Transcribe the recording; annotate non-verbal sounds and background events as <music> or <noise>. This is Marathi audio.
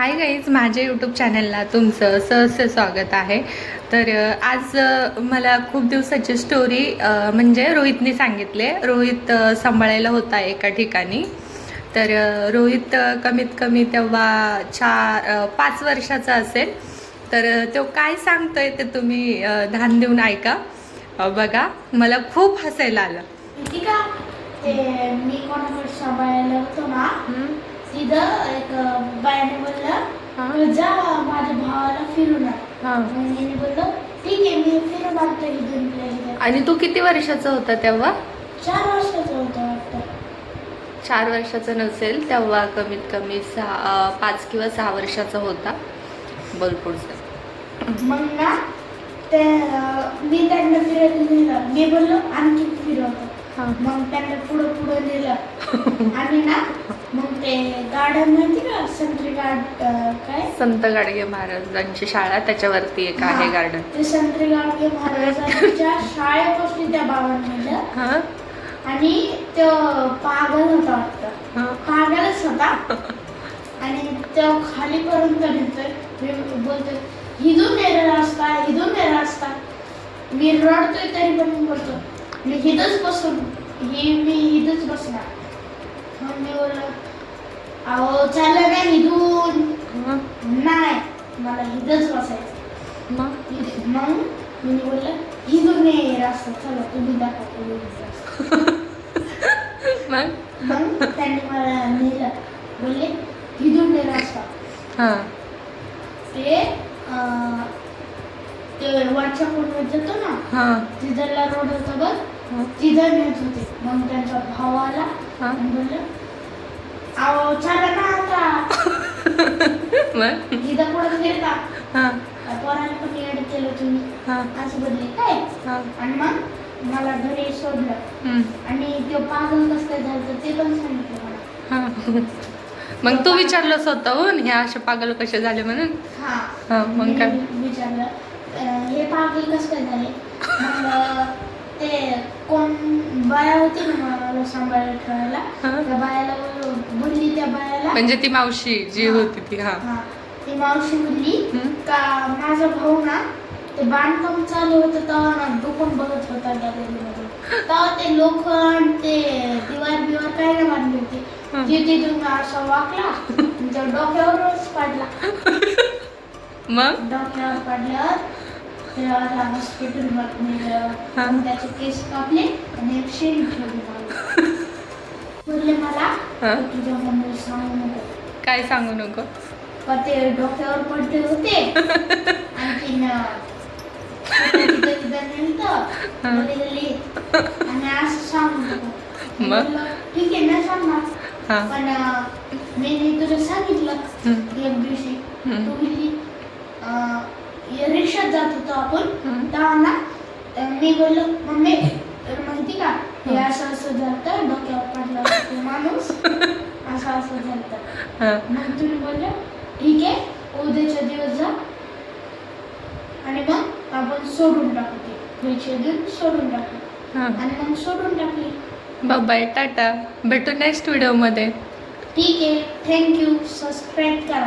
हाय गाईज माझ्या यूट्यूब चॅनलला तुमचं सहर्ष स्वागत आहे. तर आज मला खूप दिवसाची स्टोरी म्हणजे रोहितने सांगितले. रोहित सांभाळायला होता एका ठिकाणी. तर रोहित कमीत कमी तेव्हा चार पाच वर्षाचा असेल. तर तो काय सांगतोय ते तुम्ही ध्यान देऊन ऐका. बघा मला खूप हसायला आलं. मी कोणाकडे सांभाळायला होतो ना तिथं एक बायाने बोललं. "तू जा माझ्या भावाला फिरून आण." हा. बोललो ठीक आहे मी फिरून आणतो इथून इकडे." आणि तू किती वर्षाचा होता तेव्हा चार वर्षाचं होतं वाटतं चार वर्षाचा नसेल तेव्हा कमीत कमी सहा पाच किंवा सहा वर्षाचा होता बोल पुढचं मग ना ते मी त्यांना फिरत नेलं मी बोललो आणखी फिरवतो हा. मग त्यांना पुढं पुढं नेलं <laughs> आणि ना ते गार्डन माहिती का? संत्री गार्ड काय? संत गाडगे महाराजांची शाळा त्याच्यावरती एक आहे. गार्डन ते संत्री गाडगे महाराजांच्या <laughs> शाळेपासून त्या हा. आणि तो पागल होता वाटतं. पागलच होता. <laughs> आणि तो खालीपर्यंत नेतोय बोलतोय हिदून नेलेला असता हिदून नेला असता मी रडतोय तरी पण बोलतो मी हिदच बसून ही मी हिदच बसणार. मग मी बोललो अहो चाललं नाही हिदून हा. नाही मला हिदच बसायचं. मग? मी बोललं हिदून ये रास्ता चला तुम्ही दाखवा तुम्ही रस्ता." <laughs> मग? मग त्यांनी मला नेलं. बोलले हिदून ये रास्ता. हा. ते ते वरच्या कोणीत जातो ना हा. तिथला रोड होता बघ. तिथं नेत होते. मग त्यांचा भाव आला हा. आणि बोललं ना <laughs> मग? हा. हा. असं बोलले काय? आणि मग मला घरी सोडलं. आणि ते पागल कसं झालं ते पण सांगितलं मला. हा. मग तू विचारलं स्वतःहून हे असे पागल कसे झाले म्हणून? हा. मग काय? विचारलं हे पागल कसं काय झाले? <laughs> मग ते कोण बाया होती ना ठेवायला. त्या बायाला बोललो- त्या बायाला म्हणजे ती मावशी जी. होती ती हा हा ती मावशी बोलली. का माझा भाऊ ना ते बांधकाम चालू होतं तेव्हा ना डोकून बघत होता गॅलरीमध्ये तेव्हा ते लोखंड ते दिवार बिवार काय नाही बांधली होती. ती तिथून असा वाकला आणि त्या डोक्यावरच पडला मग डोक्यावर पडल्यावर त्याला हॉस्पिटलमध्ये नेलं हा. मग त्याचे केस कापले आणि एक शेण ठेवली बोलले मला हा. "तू तुझ्या मम्मीला सांगू नको काय सांगू नको का ते डोक्यावर पडले होते <laughs> आणखीन तिथं. आणि असं सांगू नको मग? ठीक आहे ना सांगणार हा पण अं, मी नी तुला सांगितलं हम्म. एक दिवशी हम्म. तू बोलली अं, या रिक्षात जात होतो आपण हम्म. तेव्हा ना अं, मी बोललो मम्मी तुला माहिती का? हे असं असं झालं डोक्यावर पडलं ते माणूस. <laughs> असं असं झालं मग तुम्ही बोलले ठीक आहे उद्याच्या दिवस जा. आणि मग आपण सोडून टाकू ते. पैसे देऊन सोडून टाकू. हा. आणि मग सोडून टाकली. Bye tata. भेटू नेक्स्ट व्हिडिओमध्ये ठीक आहे. थँक्यू सबस्क्राईब करा.